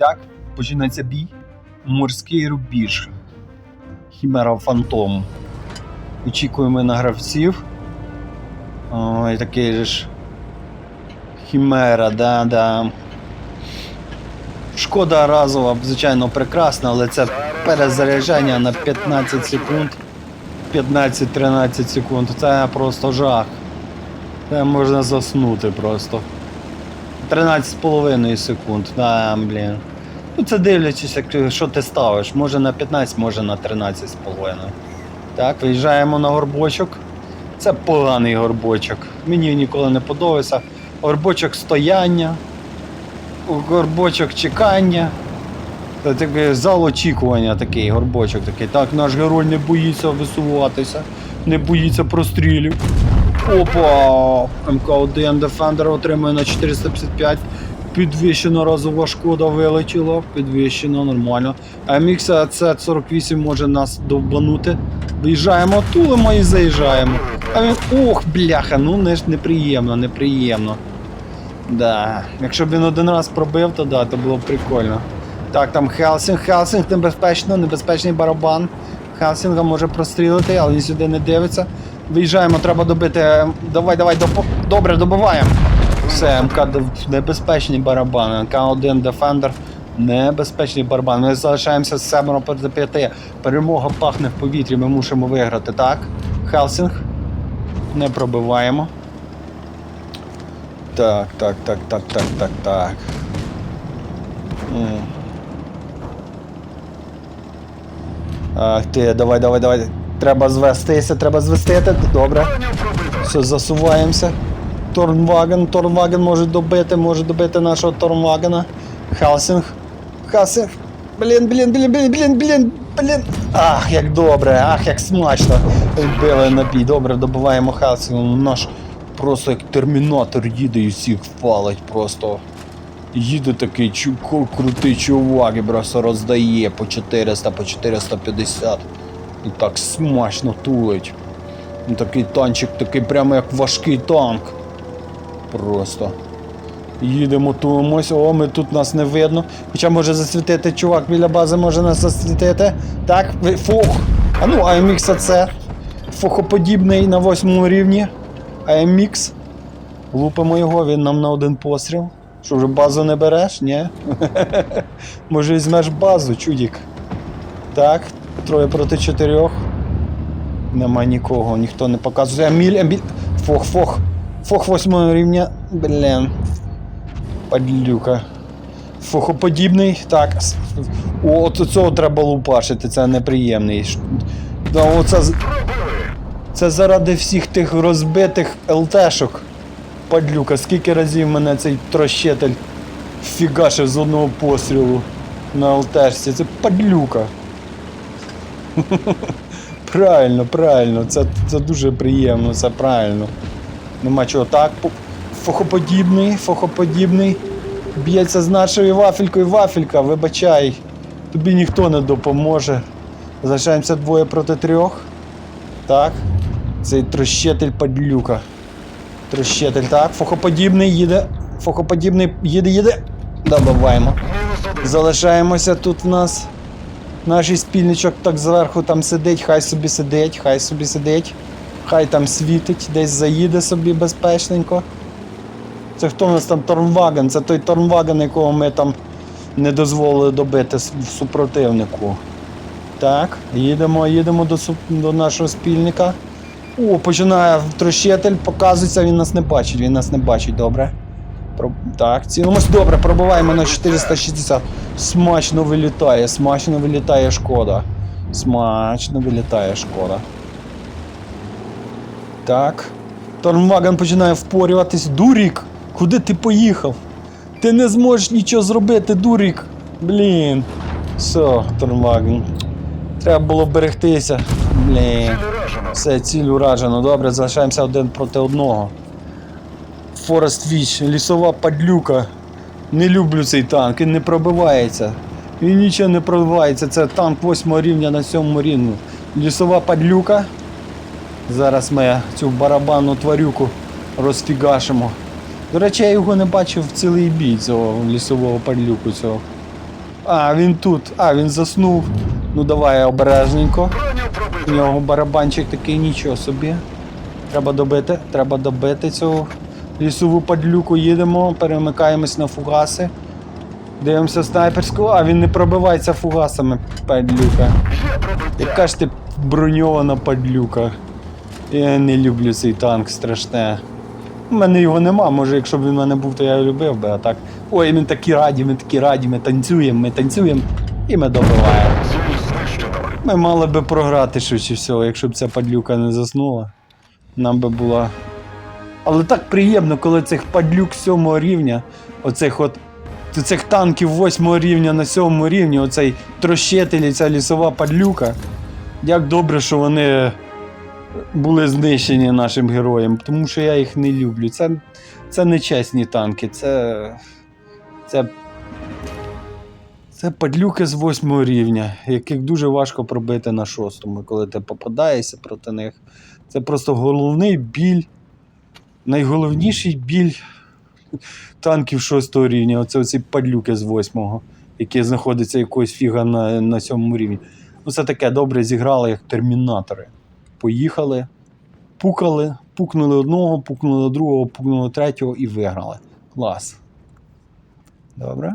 Як починається бій? Морський рубіж. Хімера Фантом. Очікуємо на гравців. Ой, такий ж. Хімера, да, да. Шкода разова, звичайно, прекрасна, але це перезаряджання на 15 секунд. 15-13 секунд. Це просто жах. Це можна заснути просто. 13,5 секунд. Да, блін. Ну це дивлячись, як, що ти ставиш. Може на 15, може на 13,5. Так, виїжджаємо на горбочок. Це поганий горбочок. Мені ніколи не подобається. Горбочок стояння, горбочок чекання. Це такий зал очікування такий горбочок такий. Так, наш герой не боїться висуватися, не боїться прострілів. Опа! МК-1 Defender отримує на 455. Підвищена разова шкода вилетіла, підвищено, нормально. АМХ C48 може нас довбанути. Виїжджаємо, тулимо і заїжджаємо. А він. Ох, бляха, ну не ж неприємно, неприємно. Да. Якщо б він один раз пробив, то да, то було б прикольно. Так, там Хелсінг, Хелсінг небезпечно, небезпечний барабан. Хелсінга може прострілити, але він сюди не дивиться. Виїжджаємо, треба добити. Давай, давай, доп... добре, добиваємо. Все, МК небезпечний барабан. МК-1 Defender. Небезпечний барабан. Ми залишаємося з 7 проти 5. Перемога пахне в повітрі, ми мусимо виграти, так? Хелсінг. Не пробиваємо. Так, так, так, так, так, так, так. Ах ти, давай, давай, давай. Треба звестися, треба звестити. Добре. Все, засуваємося. Торнваген, Торнваген може добити, може добити нашого Торнвагена. Хелсінг. Хелсінг. Блін, блін, блін, блін, блін, блін, блін. Ах, як добре, ах, як смачно. Били на бій. Добре, добиваємо Хелсінг. Наш просто як термінатор їде і всіх фалить просто. Їде такий чу- крутий чувак і просто роздає по 400, по 450. І так смачно тулить. Ну, такий танчик, такий прямо як важкий танк. Просто. Їдемо, тулимось, о, ми тут нас не видно. Хоча може засвітити чувак біля бази, може нас засвітити. Так, фух. А ну, AMX це фухоподібний на восьмому рівні. AMX. Лупимо його, він нам на один постріл. Що вже базу не береш? Ні? Може візьмеш базу, чудік. Так, троє проти чотирьох. Нема нікого, ніхто не показує. Аміль, аміль. Фох, фох. Фох восьмого рівня. Блін. Падлюка. Фохоподібний. Так. От цього треба лупашити, це неприємний. Да, оце, це заради всіх тих розбитих ЛТшок. Падлюка, скільки разів мене цей трощитель фігашив з одного пострілу на ЛТшці. Це падлюка. Правильно, правильно, це, це дуже приємно, це правильно. Нема чого так. Фохоподібний, фохоподібний. Б'ється з нашою вафелькою вафелька, вибачай. Тобі ніхто не допоможе. Залишаємося двоє проти трьох. Так. Цей трощитель падлюка. Трощитель, так. Фохоподібний їде. Фохоподібний їде, їде. Добиваємо. Залишаємося тут в нас. Наш спільничок так зверху там сидить, хай собі сидить, хай собі сидить. Хай там світить, десь заїде собі безпечненько. Це хто у нас там Торнваген? Це той Торнваген, якого ми там не дозволили добити супротивнику. Так, їдемо, їдемо до, до нашого спільника. О, починає трощитель, показується, він нас не бачить, він нас не бачить, добре. Про... Так, цілимось добре, пробиваємо на 460. Смачно вилітає, смачно вилітає шкода. Смачно вилітає шкода. Так. Тормваген починає впорюватись. Дурік, куди ти поїхав? Ти не зможеш нічого зробити, Дурік. Блін. Все, Тормваген. Треба було берегтися. Блін. Все, ціль уражено. Добре, залишаємося один проти одного. Форест Віч, лісова падлюка. Не люблю цей танк, він не пробивається. Він нічого не пробивається. Це танк 8 рівня на 7 рівні. Лісова падлюка. Зараз ми цю барабанну тварюку розфігашимо. До речі, я його не бачив цілий бій, цього лісового падлюку цього. А, він тут. А, він заснув. Ну давай обережненько. У нього барабанчик такий нічого собі. Треба добити, треба добити цю лісову падлюку, їдемо, перемикаємось на фугаси. Дивимося снайперську, а він не пробивається фугасами, падлюка. Яка ж ти броньована падлюка. Я не люблю цей танк, страшне. У мене його нема, може, якщо б він в мене був, то я його любив би, а так. Ой, ми такі раді, ми такі раді, ми танцюємо, ми танцюємо і ми добиваємо. Ми мали би програти швидше всього, якщо б ця падлюка не заснула. Нам би була. Але так приємно, коли цих падлюк сьомого рівня, оцих от цих танків восьмого рівня на сьомому рівні, оцей трощитель і ця лісова падлюка. Як добре, що вони були знищені нашим героям, тому що я їх не люблю. Це, це не чесні танки, це. Це це падлюки з восьмого рівня, яких дуже важко пробити на шостому, коли ти попадаєшся проти них. Це просто головний біль, найголовніший біль танків шостого рівня. це оці падлюки з восьмого, які знаходяться якогось фіга на, на сьомому рівні. Ну, це таке добре зіграли, як термінатори. Поїхали, пукали, пукнули одного, пукнули другого, пукнули третього і виграли. Клас. Добре.